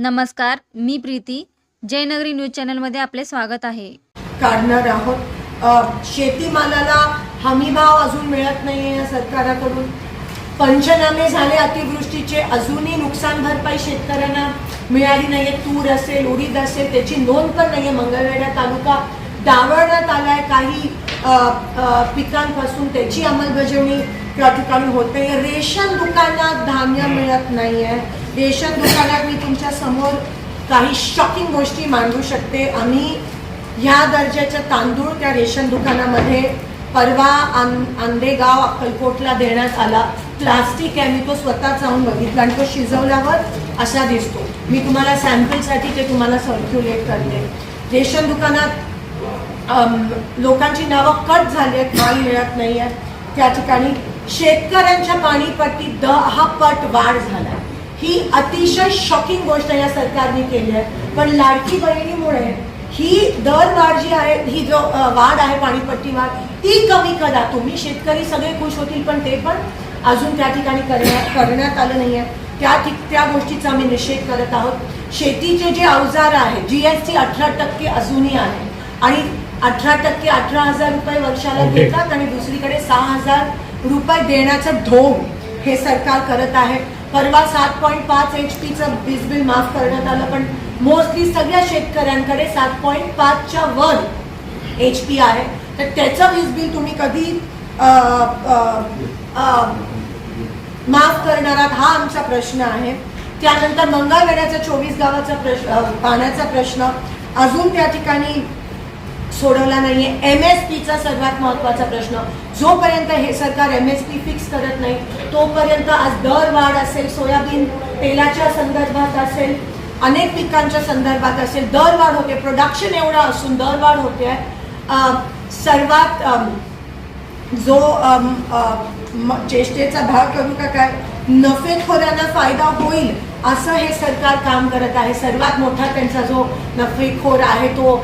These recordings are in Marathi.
नमस्कार मी प्रीती. जयनगरी न्यूज चॅनलमध्ये आपले स्वागत आहे. काढणार आहोत. अ, शेतीमालाला हमीभाव अजून मिळत नाही आहे या सरकाराकडून. पंचनामे झाले अतिवृष्टीचे अजूनही नुकसान भरपाई शेतकऱ्यांना मिळाली नाही आहे तूर असेल उडीद असेल त्याची नोंद पण नाही आहे मंगळवेढा तालुका डावळण्यात आला आहे काही पिकांपासून त्याची अंमलबजावणी त्या ठिकाणी होते रेशन दुकानात धान्य मिळत नाही आहे रेशन दुकानात मी तुमच्यासमोर काही शॉकिंग गोष्टी मांडू शकते. आम्ही ह्या दर्जाच्या तांदूळ त्या रेशन दुकानामध्ये परवा आं आंदेगाव अक्कलकोटला देण्यात आला. प्लास्टिक आहे. मी तो स्वतः जाऊन बघितला आणि तो शिजवल्यावर असा दिसतो. मी तुम्हाला सॅम्पलसाठी ते तुम्हाला सर्क्युलेट करते. रेशन दुकानात लोकांची नावं कट झाली आहेत. माल मिळत नाही आहेत त्या ठिकाणी शेतकऱ्यांच्या पाणीपट्टी दहा पट वाढ झाला ही अतिशय शॉकिंग गोष्ट या सरकारने केली आहे. पण लाडकी बहिणीमुळे ही दर वाढ जी आहे ही जो वाढ आहे पाणीपट्टी वाढ ती कमी करा. तुम्ही शेतकरी सगळे खुश होतील पण ते पण अजून त्या ठिकाणी करण्यात करण्यात आलं नाही आहे. त्या ठिक त्या गोष्टीचा आम्ही निषेध करत आहोत. शेतीचे जे अवजार आहे जी एस टी अठरा टक्के अजूनही आहे. आणि अठरा टक्के अठरा हजार रुपये वर्षाला. देतात आणि दुसरीकडे सहा हजार रुपये देण्याचं धोरण हे सरकार करत आहे. परवा सात पॉईंट पाच एच पीचं वीज बिल माफ करण्यात आलं पण मोस्टली सगळ्या शेतकऱ्यांकडे सात पॉईंट पाचच्या वर एच पी आहे. तर त्याचं वीज बिल तुम्ही कधी माफ करणार आहात हा आमचा प्रश्न आहे. त्यानंतर मंगळवेड्याचा चोवीस गावाचा प्रश्न पाण्याचा प्रश्न. अजून त्या ठिकाणी सोडवला नाही आहे एम एस पीचा सर्वात महत्त्वाचा प्रश्न जोपर्यंत हे सरकार एम एस पी फिक्स करत नाही तोपर्यंत आज दर वाढ असेल सोयाबीन तेलाच्या संदर्भात असेल अनेक पिकांच्या संदर्भात असेल दर वाढ होते प्रोडक्शन एवढा असून दर वाढ होते. आहे. सर्वात जो चेष्टेचा भाग करू का काय? नफेखोरांना फायदा होईल असं हे सरकार काम करत आहे. सर्वात मोठा त्यांचा जो नफेखोर आहे तो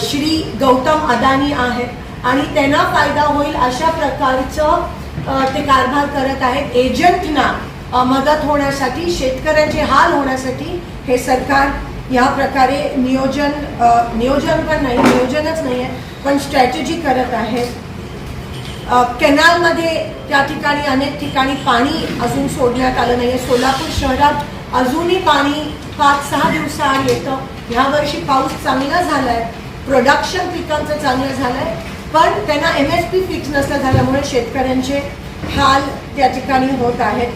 श्री गौतम अदानी आहे आणि त्यांना फायदा होईल अशा प्रकारचं ते कारभार करत आहेत. एजंटना मदत होण्यासाठी शेतकऱ्यांचे हाल होण्यासाठी हे सरकार या प्रकारे नियोजन नियोजन पण नाही नियोजनच नाही आहे पण स्ट्रॅटेजी करत आहे. कॅनालमध्ये त्या ठिकाणी अनेक ठिकाणी पाणी अजून सोडण्यात आलं नाही आहे सोलापूर शहरात अजूनही पाणी पाच सहा दिवसाआड येतं. ह्या वर्षी पाऊस चांगला झाला आहे प्रोडक्शन पिकांचं चांगलं झालं आहे पण त्यांना एम एस पी फिक्स नसलं झाल्यामुळे शेतकऱ्यांचे हाल त्या ठिकाणी होत आहेत.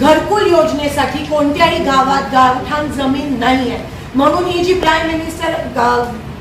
घरकुल योजनेसाठी कोणत्याही गावात गावठाण जमीन नाही आहे म्हणून ही जी प्राईम मिनिस्टर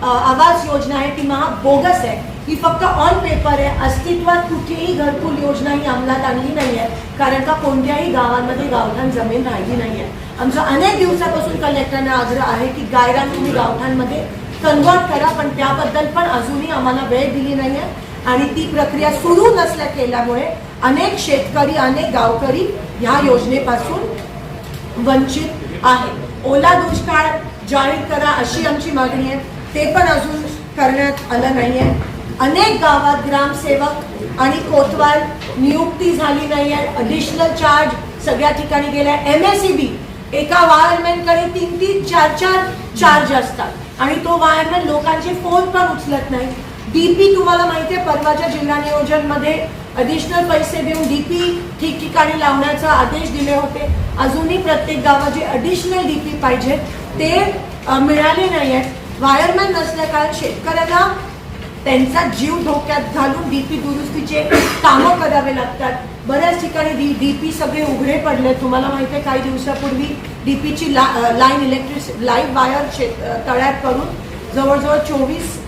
आवास योजना आहे ती महा बोगस आहे. ही फक्त ऑन पेपर आहे. अस्तित्वात कुठेही घरकुल योजना ही अंमलात आणली नाही आहे कारण का कोणत्याही गावांमध्ये गावठाण जमीन राहिली नाही आहे आमचा अनेक दिवसापासून कलेक्टरना आग्रह आहे की गायरान तुम्ही गावठाणमध्ये कन्वर्ट करा पण त्याबद्दल पण अजूनही आम्हाला वेळ दिली नाही आहे आणि ती प्रक्रिया सुरू नसल्या केल्यामुळे अनेक शेतकरी अनेक गावकरी ह्या योजनेपासून वंचित आहे ओला दुष्काळ जाहीर करा अशी आमची मागणी आहे. ते पण अजून करण्यात आलं नाही आहे अनेक गावात ग्रामसेवक आणि कोतवाल नियुक्ती झाली नाही आहे अडिशनल चार्ज सगळ्या ठिकाणी गेल्या. एम एस बी एका वायरमॅनकडे तीन तीन चार चार चार्ज असतात. आणि तो वायरमॅन लोकांचे फोन पण उचलत नाही. डीपी तुम्हाला माहिती आहे परवाच्या जिल्हा नियोजनमध्ये अडिशनल पैसे देऊन डीपी ठिकठिकाणी लावण्याचा आदेश दिले होते. अजूनही प्रत्येक गावात जे अडिशनल डीपी पाहिजे ते मिळाले नाही आहेत वायरमॅन नसल्या कारण शेतकऱ्यांना त्यांचा जीव धोक्यात घालून डीपी दुरुस्तीचे कामं करावे लागतात. बऱ्याच ठिकाणी डी पी सगळे उघडे पडले. तुम्हाला माहिती आहे काही दिवसापूर्वी डीपीची ला लाईन इलेक्ट्रिक लाईव्ह वायर शे तळ्यात करून जवळजवळ चोवीस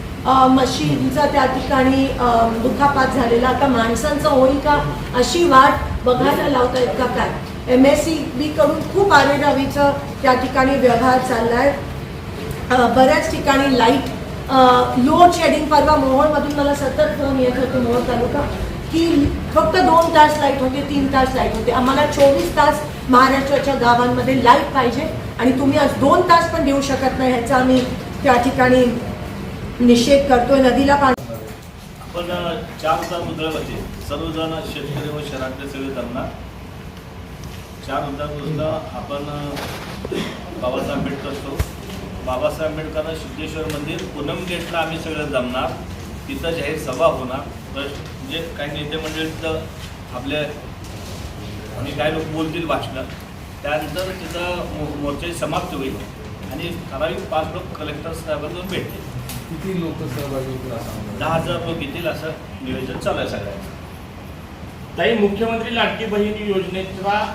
मशीनचा त्या ठिकाणी दुखापात झालेला. आता माणसांचं होईल का? अशी वाट बघायला लावता येत का काय? एम एस सी बी कडून खूप आरेरावीचं त्या ठिकाणी व्यवहार चाललाय. आहे बऱ्याच ठिकाणी लाइट लोड शेडिंग परवा मोहोळमधून मला सतत फोन येत होते मोहोळ तालुका की फक्त दोन तास लाइट होते तीन तास लाइट होते. आम्हाला चोवीस तास महाराष्ट्राच्या गावांमध्ये लाइट पाहिजे आणि तुम्ही आज दोन तास पण देऊ शकत नाही ह्याचा आम्ही त्या ठिकाणी निषेध करतोय. नदीला पाणी आपण चार मुद्द्यामध्ये सर्वजण शेतकरी व शहरातले सगळे त्यांना चार ऑगस्टला आपण बाबासाहेब आंबेडकर असतो. बाबासाहेब आंबेडकर सिद्धेश्वर मंदिर पूनम गेटला आम्ही सगळं जमणार. तिथं जाहीर सभा होणार. तर जे काही नेते मंडळी तिथं आपले आणि काही लोक बोलतील भाषणं त्यानंतर तिथं मो मोर्चाची समाप्ती होईल. आणि ठराविक पाच लोक कलेक्टर साहेबांना भेटतील. किती लोक सहभागी होतील? दहा हजार लोक येतील असं नियोजन चालू आहे सगळ्यांचं. ताई मुख्यमंत्री लाडकी बहीण योजनेचा